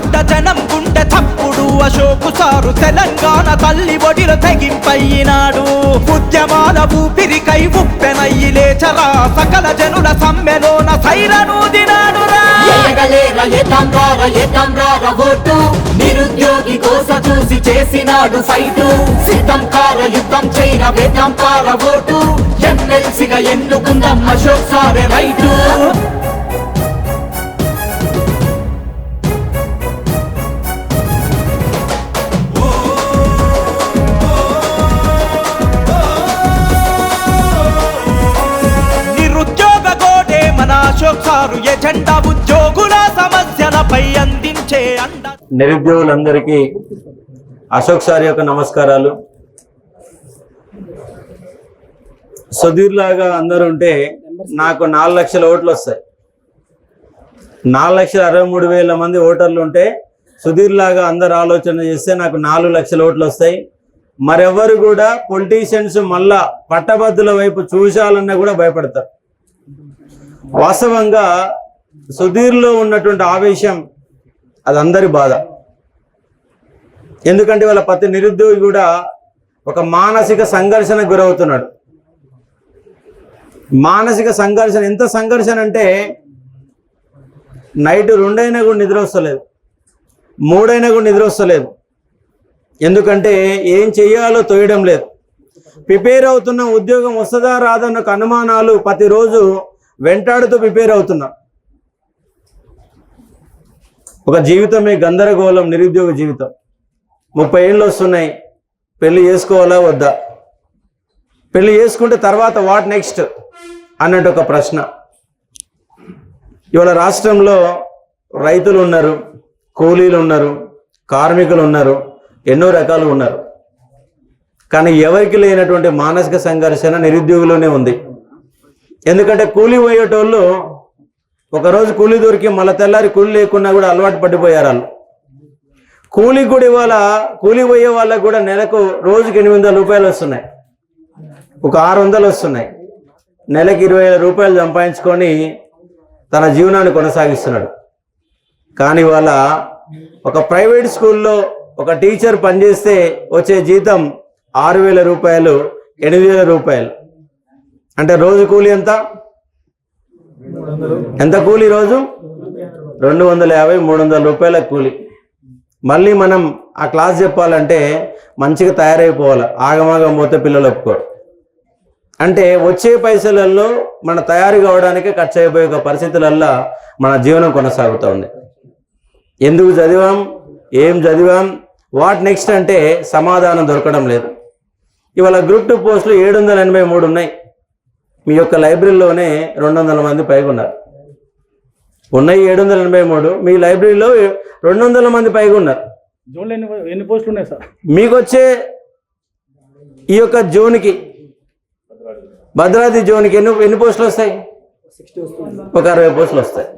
పడ్డ జనం గుండె తప్పుడు అశోకు సారు తెలంగాణ తల్లి ఒడిలో తెగింపయ్యినాడు. ఉద్యమాల ఊపిరికై ఉప్పెనయ్యి లేచరా. సకల జనుల సమ్మెలోన సైరనూదినాడురా ఎగలేర నిరుద్యోగి కోస చూసి చేసినాడు ఫైటు. సిద్ధం కార యుద్ధం చేయన వేదం కార ఓటు. ఎమ్మెల్సీగా ఎన్నుకుందాం అశోక్ సారే రైటు. అశోక్ ఎజెండా ఉద్యోగుల సమస్యలపై అందించే అండ నిరుద్యోగులందరికీ అశోక్ సార్ యొక్క నమస్కారాలు. సుధీర్ లాగా అందరూ ఉంటే నాకు నాలుగు లక్షల ఓట్లు వస్తాయి. నాలుగు లక్షల అరవై మూడు వేల మంది ఓటర్లు ఉంటే సుధీర్ లాగా అందరు ఆలోచన చేస్తే నాకు నాలుగు లక్షల ఓట్లు వస్తాయి. మరెవ్వరు కూడా పొలిటీషియన్స్ మళ్ళా పట్టభద్రుల వైపు చూశాలన్నా కూడా భయపడతారు. వాస్తవంగా సుధీర్లో ఉన్నటువంటి ఆవేశం అది అందరి బాధ. ఎందుకంటే వాళ్ళ ప్రతి నిరుద్యోగి కూడా ఒక మానసిక సంఘర్షణ గురవుతున్నాడు. మానసిక సంఘర్షణ ఎంత సంఘర్షణ అంటే నైట్ రెండైనా కూడా నిద్ర వస్తలేదు. మూడైనా కూడా నిద్ర వస్తలేదు. ఎందుకంటే ఏం చేయాలో తోయడం లేదు. ప్రిపేర్ అవుతున్న ఉద్యోగం వస్తుందా రాదన్న అనుమానాలు ప్రతిరోజు వెంటాడుతూ ప్రిపేర్ అవుతున్నా. ఒక జీవితమే గందరగోళం నిరుద్యోగ జీవితం. ముప్పై ఏళ్ళు వస్తున్నాయి. పెళ్ళి చేసుకోవాలా వద్దా? పెళ్ళి చేసుకుంటే తర్వాత వాట్ నెక్స్ట్ అన్నట్టు ఒక ప్రశ్న. ఇవాళ రాష్ట్రంలో రైతులు ఉన్నారు కూలీలు ఉన్నారు కార్మికులు ఉన్నారు ఎన్నో రకాలు ఉన్నారు. కానీ ఎవరికి లేనటువంటి మానసిక సంఘర్షణ నిరుద్యోగులోనే ఉంది. ఎందుకంటే కూలీ పోయేటోళ్ళు ఒకరోజు కూలీ దొరికి మళ్ళీ తెల్లారి కూలీ లేకున్నా కూడా అలవాటు పడిపోయారు వాళ్ళు. కూలీ కూడా ఇవాళ కూలీ పోయే వాళ్ళకు కూడా నెలకు రోజుకి ఎనిమిది వందల రూపాయలు వస్తున్నాయి. ఒక ఆరు వందలు వస్తున్నాయి. నెలకి ఇరవై వేల రూపాయలు సంపాదించుకొని తన జీవనాన్ని కొనసాగిస్తున్నాడు. కానీ వాళ్ళ ఒక ప్రైవేట్ స్కూల్లో ఒక టీచర్ పనిచేస్తే వచ్చే జీతం ఆరు వేల రూపాయలు ఎనిమిది వేల రూపాయలు. అంటే రోజు కూలీ ఎంత? ఎంత కూలీ రోజు? రెండు వందల యాభై మూడు వందల రూపాయల కూలీ. మళ్ళీ మనం ఆ క్లాస్ చెప్పాలంటే మంచిగా తయారైపోవాలి. ఆగమాగం పోతే పిల్లలు ఒప్పుకోరు. అంటే వచ్చే పైసలలో మన తయారు కావడానికి ఖర్చు అయిపోయే ఒక పరిస్థితులల్లో మన జీవనం కొనసాగుతూ ఉంది ఎందుకు చదివాం? ఏం చదివాం? వాట్ నెక్స్ట్ అంటే సమాధానం దొరకడం లేదు. ఇవాళ గ్రూప్ టూ పోస్టులు ఏడు వందల ఎనభై మూడు ఉన్నాయి. మీ యొక్క లైబ్రరీలోనే రెండు వందల మంది పైగా ఉన్నారు ఉన్నాయి ఏడు వందల ఎనభై మూడు మీ లైబ్రరీలో రెండు వందల మంది పైగా ఉన్నారు జోన్లో ఎన్ని ఎన్ని పోస్టులు ఉన్నాయి సార్? మీకు వచ్చే ఈ యొక్క జోన్కి భద్రాద్రి జోన్కి ఎన్ని ఎన్ని పోస్టులు వస్తాయి? ఒక అరవై పోస్టులు వస్తాయి.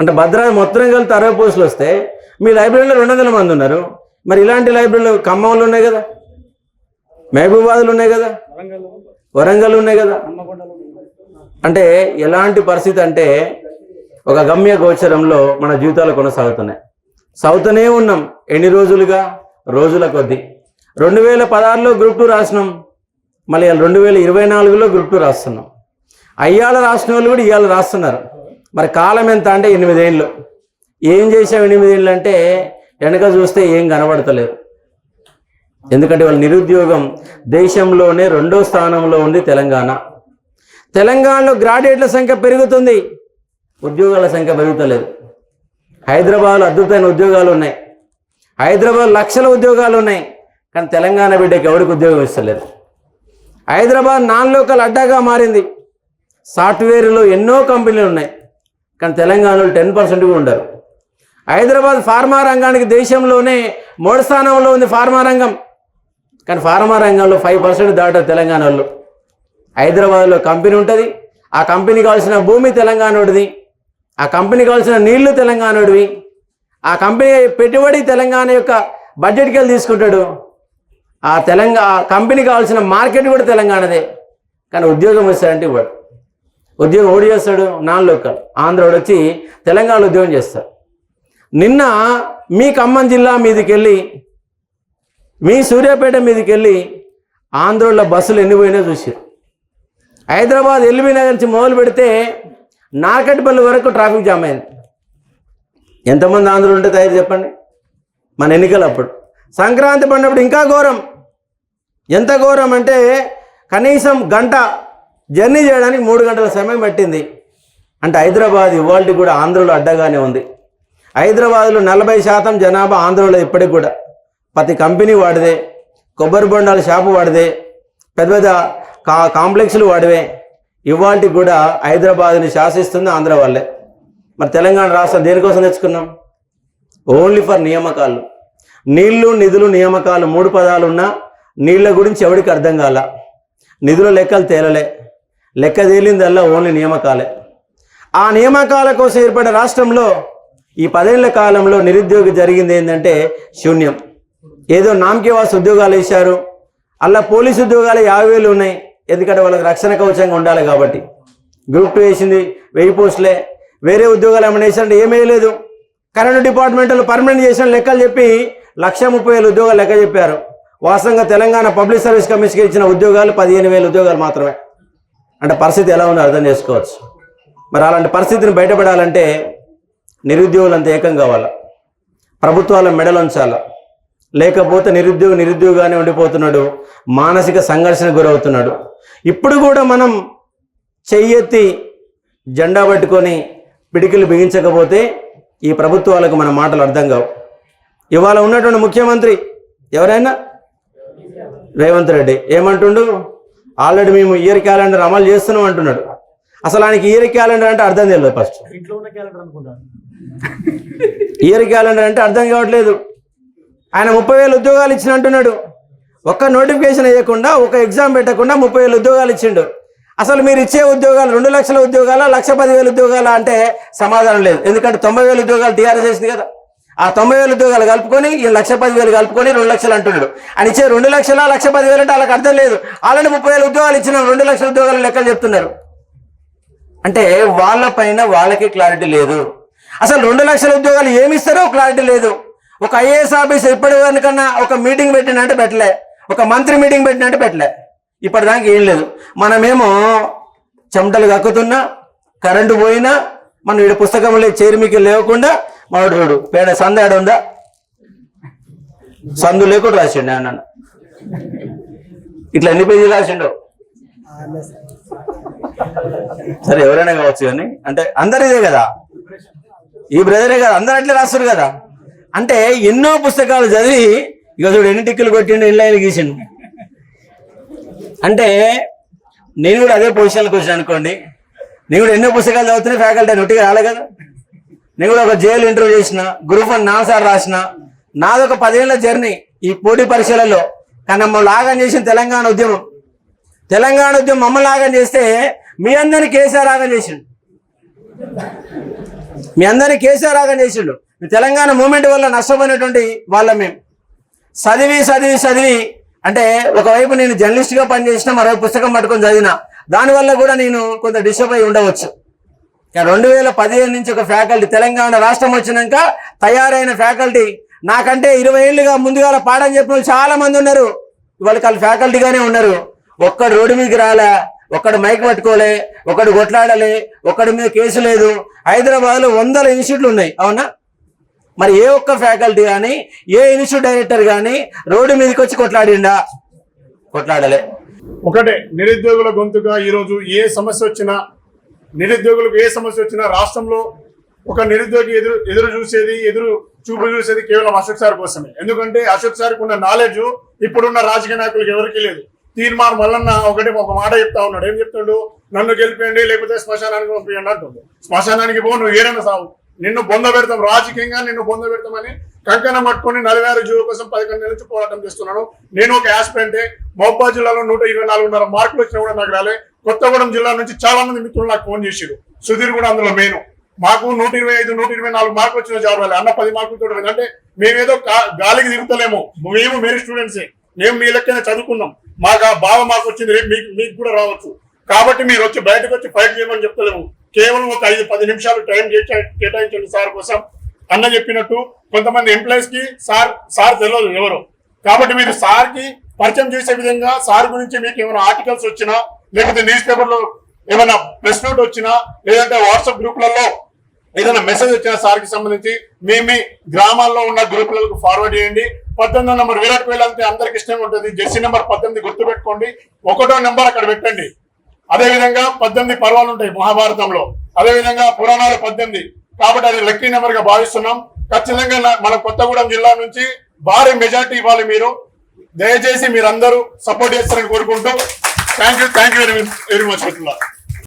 అంటే భద్రాద్రి మొత్తం కలిపి అరవై పోస్టులు వస్తే మీ లైబ్రరీలో రెండు వందల మంది ఉన్నారు. మరి ఇలాంటి లైబ్రరీలు ఖమ్మంలో ఉన్నాయి కదా? మహబూబాద్లు ఉన్నాయి కదా? వరంగల్ ఉన్నాయి కదా. అంటే ఎలాంటి పరిస్థితి అంటే ఒక గమ్య గోచరంలో మన జీవితాలు కొనసాగుతున్నాయి. సౌతనే ఉన్నాం ఎన్ని రోజులుగా? రోజుల కొద్దీ. రెండు వేల పదహారులో గ్రూప్ టూ రాసినాం. మళ్ళీ రెండు వేల ఇరవై నాలుగులో గ్రూప్ టూ రాస్తున్నాం. అయ్యాల రాసిన వాళ్ళు కూడా ఇవాళ రాస్తున్నారు. మరి కాలం ఎంత అంటే ఎనిమిదేళ్ళు. ఏం చేసాం ఎనిమిదేళ్ళు అంటే వెనక చూస్తే ఏం కనబడతలేదు. ఎందుకంటే వాళ్ళ నిరుద్యోగం దేశంలోనే రెండో స్థానంలో ఉంది తెలంగాణ. తెలంగాణలో గ్రాడ్యుయేట్ల సంఖ్య పెరుగుతుంది. ఉద్యోగాల సంఖ్య పెరుగుతలేదు. హైదరాబాద్లో అద్భుతమైన ఉద్యోగాలు ఉన్నాయి. హైదరాబాద్ లక్షల ఉద్యోగాలు ఉన్నాయి. కానీ తెలంగాణ బిడ్డకి ఎవరికి ఉద్యోగం ఇస్తలేదు. హైదరాబాద్ నాన్ లోకల్ అడ్డాగా మారింది. సాఫ్ట్వేర్లో ఎన్నో కంపెనీలు ఉన్నాయి. కానీ తెలంగాణలో టెన్ పర్సెంట్ కూడా ఉండరు. హైదరాబాద్ ఫార్మా రంగానికి దేశంలోనే మూడు స్థానంలో ఉంది ఫార్మా రంగం. కానీ ఫార్మా రంగంలో ఫైవ్ పర్సెంట్ దాటారు తెలంగాణలో హైదరాబాద్లో కంపెనీ ఉంటుంది ఆ కంపెనీ కావాల్సిన భూమి తెలంగాణోడిది ఆ కంపెనీ కావాల్సిన నీళ్ళు తెలంగాణోడివి. ఆ కంపెనీ పెట్టుబడి తెలంగాణ యొక్క బడ్జెట్కి వెళ్ళి తీసుకుంటాడు. ఆ తెలంగాణ ఆ కంపెనీ కావాల్సిన మార్కెట్ కూడా తెలంగాణదే. కానీ ఉద్యోగం ఇస్తాడంటే ఇవ్వడు. ఉద్యోగం ఓడి చేస్తాడు? Non local. ఆంధ్రోడు వచ్చి తెలంగాణలో ఉద్యోగం చేస్తాడు. నిన్న మీ ఖమ్మం జిల్లా మీదకి వెళ్ళి మీ సూర్యాపేట మీదకి వెళ్ళి ఆంధ్రలో బస్సులు ఎన్ని పోయినా చూసారు హైదరాబాద్ ఎల్బీ నగర్ నుంచి మొదలు పెడితే నాకటిపల్లి వరకు ట్రాఫిక్ జామ్ అయింది. ఎంతమంది ఆంధ్రులు ఉంటే తయారు చెప్పండి. మన ఎన్నికలు అప్పుడు. సంక్రాంతి పండినప్పుడు ఇంకా ఘోరం. ఎంత ఘోరం అంటే కనీసం గంట జర్నీ చేయడానికి మూడు గంటల సమయం పట్టింది. అంటే హైదరాబాద్ ఇవాళ కూడా ఆంధ్రలో అడ్డగానే ఉంది. హైదరాబాద్లో నలభై శాతం జనాభా ఆంధ్రలో ఇప్పటికి కూడా. ప్రతి కంపెనీ వాడిదే. కొబ్బరి బొండాల షాపు వాడిదే. పెద్ద పెద్ద కా కాంప్లెక్స్లు వాడివే. ఇవాంటి కూడా హైదరాబాద్ని శాసిస్తుంది ఆంధ్ర వాళ్ళే. మరి తెలంగాణ రాష్ట్రం దేనికోసం తెచ్చుకున్నాం? ఓన్లీ ఫర్ నియామకాలు. నీళ్ళు నిధులు నియామకాలు మూడు పదాలు ఉన్నా నీళ్ళ గురించి ఎవడికి అర్థం కాల. నిధుల లెక్కలు తేలలే. లెక్క తేలిందల్లా ఓన్లీ నియామకాలే. ఆ నియామకాల కోసం ఏర్పడిన రాష్ట్రంలో ఈ పదేళ్ళ కాలంలో నిరుద్యోగి జరిగింది ఏంటంటే శూన్యం. ఏదో నామకేవాస్ ఉద్యోగాలు వేశారు. అలా పోలీసు ఉద్యోగాలు యాభై వేలు ఉన్నాయి. ఎందుకంటే వాళ్ళకి రక్షణ కవచంగా ఉండాలి కాబట్టి. గ్రూప్ టూ వేసింది వెయ్యి పోస్టులే. వేరే ఉద్యోగాలు ఏమైనా వేసారంటే ఏమీ లేదు కరెంట్ డిపార్ట్మెంట్లో పర్మనెంట్ చేసిన లెక్కలు చెప్పి లక్ష ముప్పై వేల ఉద్యోగాలు లెక్క చెప్పారు. వాస్తవంగా తెలంగాణ పబ్లిక్ సర్వీస్ కమిషన్కి ఇచ్చిన ఉద్యోగాలు పదిహేను వేల ఉద్యోగాలు మాత్రమే. అంటే పరిస్థితి ఎలా ఉందో అర్థం చేసుకోవచ్చు. మరి అలాంటి పరిస్థితిని బయటపడాలంటే నిరుద్యోగులంతా ఏకం కావాలా? ప్రభుత్వాల మెడలుంచాలా? లేకపోతే నిరుద్యోగ నిరుద్యోగానే ఉండిపోతున్నాడు. మానసిక సంఘర్షణ గురవుతున్నాడు. ఇప్పుడు కూడా మనం చెయ్యెత్తి జెండా పట్టుకొని పిడికిలు బిగించకపోతే ఈ ప్రభుత్వాలకు మన మాటలు అర్థం కావు. ఇవాళ ఉన్నటువంటి ముఖ్యమంత్రి ఎవరైనా? రేవంత్ రెడ్డి. ఏమంటుండు? ఆల్రెడీ మేము ఇయర్ క్యాలెండర్ అమలు చేస్తున్నాం అంటున్నాడు. అసలు ఆయనకి ఇయర్ క్యాలెండర్ అంటే అర్థం తెలియదు ఫస్ట్. ఇంట్లో ఉన్న క్యాలెండర్ అనుకుంటాను. ఇయర్ క్యాలెండర్ అంటే అర్థం కావట్లేదు. ఆయన ముప్పై వేలు ఉద్యోగాలు ఇచ్చిన అంటున్నాడు. ఒక్క నోటిఫికేషన్ వేయకుండా ఒక ఎగ్జామ్ పెట్టకుండా ముప్పై వేలు ఉద్యోగాలు ఇచ్చిండు. అసలు మీరు ఇచ్చే ఉద్యోగాలు రెండు లక్షల ఉద్యోగాల లక్ష పదివేల ఉద్యోగాల అంటే సమాధానం లేదు. ఎందుకంటే తొంభై వేల ఉద్యోగాలు టీఆర్ఎస్ చేసింది కదా. ఆ తొంభై వేల ఉద్యోగాలు కలుపుకొని ఈ లక్ష పదివేలు కలుపుకొని రెండు లక్షలు అంటున్నాడు. అని ఇచ్చే రెండు లక్షల లక్ష పదివేలు అంటే వాళ్ళకి అర్థం లేదు. ఆల్రెడీ ముప్పై వేల ఉద్యోగాలు ఇచ్చిన రెండు లక్షల ఉద్యోగాలు లెక్కలు చెప్తున్నారు. అంటే వాళ్ళ పైన వాళ్ళకి క్లారిటీ లేదు. అసలు రెండు లక్షల ఉద్యోగాలు ఏమి ఇస్తారో క్లారిటీ లేదు. ఒక ఐఏఎస్ ఆఫీసర్ ఇప్పటి ఒక మీటింగ్ పెట్టినంటే పెట్టలే. ఒక మంత్రి మీటింగ్ పెట్టినంటే పెట్టలే. ఇప్పటిదానికి ఏం లేదు. మనమేమో చెమటలు కక్కుతున్నా కరెంటు పోయినా మనం ఇక్కడ పుస్తకంలో చేరిమికి లేకుండా మనోడు పేడ సంద ఏడ ఉందా? సందు లేకుండా రాసిండు అన్నాను ఇట్లా ఎన్ని పేజీలు రాసిండు? సరే ఎవరైనా కావచ్చు కానీ అంటే అందరిదే కదా? ఈ బ్రదరే కదా అందరు అట్లే రాస్తారు కదా? అంటే ఎన్నో పుస్తకాలు చదివి ఇక చూడు ఎన్ని టిక్కులు కొట్టిండు ఎన్ని లైన్లు గీసిండు. అంటే నేను కూడా అదే పొజిషన్లోకి వచ్చాను అనుకోండి. నేను కూడా ఎన్నో పుస్తకాలు చదువుతున్నా ఫ్యాకల్టీ నొట్టిగా రాలే కదా. నేను కూడా ఒక జైలు ఇంటర్వ్యూ చేసిన గ్రూప్ వన్ నాలుగు రాసిన. నాదొక పదేళ్ళ జర్నీ ఈ పోటీ పరీక్షలలో. కానీ మమ్మల్ని లాగం చేసిన తెలంగాణ ఉద్యమం. తెలంగాణ ఉద్యమం మమ్మల్ని లాగం చేస్తే మీ అందరిని కేసీఆర్ ఆగం చేసిండు. మీ అందరిని కేసీఆర్ ఆగం చేసిండు. తెలంగాణ మూమెంట్ వల్ల నష్టపోయినటువంటి వాళ్ళ మేము చదివి చదివి చదివి అంటే ఒకవైపు నేను జర్నలిస్ట్గా పనిచేసిన మరోవైపు పుస్తకం పట్టుకొని చదివిన దానివల్ల కూడా నేను కొంత డిస్టర్బ్ అయి ఉండవచ్చు. ఇక రెండు వేల పదిహేను నుంచి ఒక ఫ్యాకల్టీ తెలంగాణ రాష్ట్రం వచ్చినాక తయారైన ఫ్యాకల్టీ నాకంటే ఇరవై ఏళ్ళుగా ముందుగా పాఠం చెప్పిన వాళ్ళు చాలా మంది ఉన్నారు. ఇవాళ వాళ్ళు ఫ్యాకల్టీగానే ఉన్నారు. ఒక్కడు రోడ్డు మీదకి రాలే ఒక్కడు మైక్ పట్టుకోలే ఒకడు కొట్లాడలే ఒక్కడి మీద కేసు లేదు. హైదరాబాద్లో వందల ఇన్స్టిట్యూట్లు ఉన్నాయి అవునా? మరి ఏ ఒక్క ఫ్యాకల్టీ కానీ ఏ ఇన్స్టిట్యూట్ డైరెక్టర్ కానీ రోడ్డు మీదకి వచ్చి కొట్లాడిండా? కొట్లాడలే. ఒకటే నిరుద్యోగుల గొంతుగా ఈరోజు ఏ సమస్య వచ్చినా నిరుద్యోగులకు ఏ సమస్య వచ్చినా రాష్ట్రంలో ఒక నిరుద్యోగి ఎదురు ఎదురు చూసేది ఎదురు చూపు చూసేది కేవలం అశోక్ సార్ కోసమే. ఎందుకంటే అశోక్ సార్కి ఉన్న నాలెడ్జ్ ఇప్పుడున్న రాజకీయ నాయకులకు ఎవరికీ లేదు. తీర్మానం వల్లన్న ఒకటి ఒక మాట చెప్తా ఉన్నాడు. ఏం చెప్తాడు? నన్ను గెలిపేయండి లేకపోతే శ్మశానానికి పంపించండి అంటుండు. శ్మశానానికి పో నువ్వు ఏడైనా సాగు నిన్ను బొంద పెడతాం రాజకీయంగా నిన్ను బొంద పెడతామని కంకణం పట్టుకుని నలభై ఆరు జీవో కోసం పదకొండు నెలల నుంచి పోరాటం చేస్తున్నాను. నేను ఒక యాస్పిరెంటే మహబూబాద్ జిల్లాలో నూట ఇరవై నాలుగున్నర మార్కులు వచ్చినా కూడా నాకు రాలే. కొత్తగూడెం జిల్లా నుంచి చాలా మంది మిత్రులు నాకు ఫోన్ చేశారు సుధీర్ కూడా అందులో మెయిన్. మాకు నూట ఇరవై ఐదు నూట ఇరవై నాలుగు మార్కులు వచ్చిన జాబ్ రాలే. అన్న పది మార్కులతో పోయింది. అంటే మేమేదో గాలికి దిగుతలేము మేము మీరు స్టూడెంట్సే. మేము మీ లెక్కనే చదువుకున్నాం. మాకు ఆ బావ మాకు వచ్చింది. రేపు మీకు మీకు కూడా రావచ్చు. కాబట్టి మీరు వచ్చి బయటకు వచ్చి ఫైట్ చేయమని చెప్తలేము. కేవలం ఒక ఐదు పది నిమిషాలు టైం కేటాయించండి సార్ కోసం. అన్న చెప్పినట్టు కొంతమంది ఎంప్లాయీస్కి సార్ సార్ తెలియదు ఎవరు. కాబట్టి మీరు సార్కి పరిచయం చేసే విధంగా సార్ గురించి మీకు ఏమైనా ఆర్టికల్స్ వచ్చినా లేకపోతే న్యూస్ పేపర్లో ఏమైనా ప్రెస్ నోట్ వచ్చినా లేదంటే వాట్సాప్ గ్రూపులలో ఏదైనా మెసేజ్ వచ్చిన సార్కి సంబంధించి మీ మీ గ్రామాల్లో ఉన్న గ్రూపులకు ఫార్వర్డ్ చేయండి. పద్దెనిమిదో నెంబర్ విరాట్ కోహ్లీ అంటే అందరికి ఇష్టం ఉంటుంది. జెర్సీ నెంబర్ పద్దెనిమిది గుర్తు పెట్టుకోండి ఒకటో నెంబర్ అక్కడ పెట్టండి. అదే విధంగా పద్దెనిమిది పర్వాలు ఉంటాయి మహాభారతంలో. అదే విధంగా పురాణాలు పద్దెనిమిది. కాబట్టి అది లక్కీ నెంబర్గా భావిస్తున్నాం. ఖచ్చితంగా మన కొత్తగూడెం జిల్లా నుంచి భారీ మెజార్టీ ఇవ్వాలి మీరు. దయచేసి మీరందరూ సపోర్ట్ చేస్తారని కోరుకుంటూ. Thank you thank you very very much మిత్రులారా.